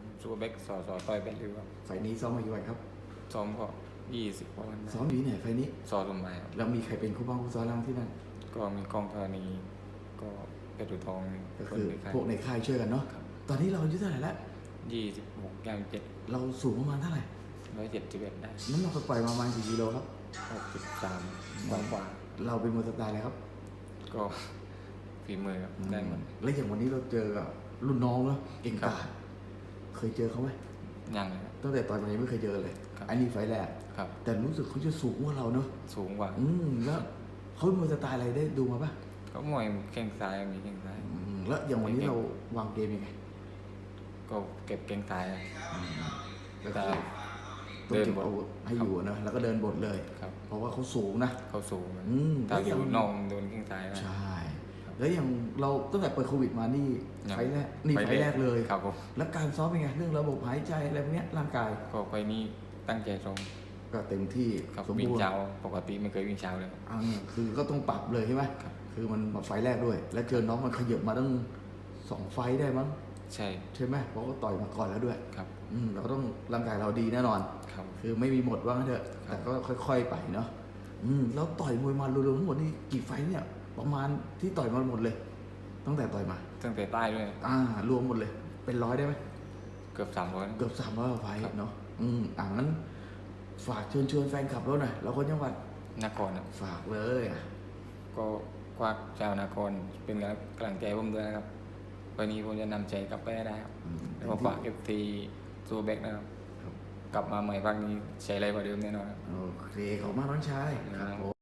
ผมซูเปอร์แบ็กสอสอต่อยไปเรื่อยครับไฟล์นี้ซ้อมมากี่วันครับ ซ้อมก็ยี่สิบกว่าวันได้ซ้อมอยู่ที่ไหนไฟล์นี้ซอสมหมายครับแล้วมีใครเป็นคู่บ้างคู่ซ้อมเราที่นั่น ก็มีกองธรณีก็เพชรอุทองก็คนคือในค่ายพวกในค่ายช่วยกันเนาะ ครับตอนนี้เราอายุเท่าไหร่แล้วยี่สิบหกย่างเจ็ดเราสูงประมาณเท่าไหร่ ร้อยเจ็ดสิบเอ็ดได้น้ำหนักปล่อยๆมาประมาณกี่กิโลครับ หกสิบสามกว่ากว่าเราเป็นมวยสไตล์อะไรครับก็ฝีมือครับได้หมด แล้วอย่างวันนี้เราเจอกับรุ่นน้องเนาะเก่งครักาบจ เคยเจอเขาไหมยังเลยครับ ตั้งแต่ตอนนี้ไม่เคยเจอเลย ครับ อันนี้ไฟล์แรก ครับ แต่รู้สึกเขาจะสูงกว่าเราเนาะสูงกว่าอืมแล้วเขาเป็นมวยสไตล์อะไรได้ดูมาปะก็มวยแข้งซ้ายมีแข้งซ้าย อืมแล้วอย่างวันนี้เราวางเกมยังไงก็เก็บแข้งซ้ายก็แต่คือต้องเดินเก็บบทอาวุธให้อยู่อะเนอะแล้วก็เดินบทเลย ครับ เพราะว่าเขาสูงนะ เขาสูงอืม ถ้าแล้วออย่างยู่นอกโดนแข้งซ้ายนะ ใช่ แล้วอย่างเราตั้งแต่เปิดโควิดมานี่ยังไฟล์แรกนี่ไฟล์แรกเลยครับผมแล้วการซ้อมเป็นไงเรื่องระบบหายใจอะไรพวกเนี้ยร่างกายก็ไปนี่ตั้งใจตรงก็เต็มที่ครับสมวิ่งบูรณ์เช้าปกติไม่เคยวิ่งเช้าเลยครับอ่าคือก็ต้องปรับเลยใช่ไหมครับคือมันมาไฟล์แรกด้วย แล้วเจอน้องมันขยับมาตั้งสองไฟล์ได้มั้งใช่ใช่ไหมเพราะว่าต่อยมาก่อนแล้วด้วยครับอืมเราก็ต้องร่างกายเราดีแน่นอนครับคือไม่มีหมดว่างั้นเถอะครับแต่ก็ค่อย ๆ ไปเนาะอืมแล้วต่อยมวยมารวมๆทั้งหมดนี่กี่ไฟท์เนี่ย ประมาณที่ต่อยมาหมดเลย ตั้งแต่ต่อยมาตั้งแต่ใต้ด้วย อ่ารวมหมดเลย เป็นร้อยได้ไหมเกือบสามร้อยเกือบสามร้อยไฟท์ครับเนาะอืมอ่างั้น ฝากเชิญชวนแฟนคลับเราหน่อยเราคนจังหวัดนครครับฝากเลยอะก็ควักชาวนครเป็นกำลังใจผมด้วยนะครับวันนี้ผมจะนำใจกลับไปให้ได้ครับอืมแล้วก็ฝากเอฟซีซูแบ็กนะครับครับ กลับมาใหม่ภาคนี้ใช้อะไรกว่าเดิมแน่นอนครับโอเคขอบคุณมากน้องชายครับผม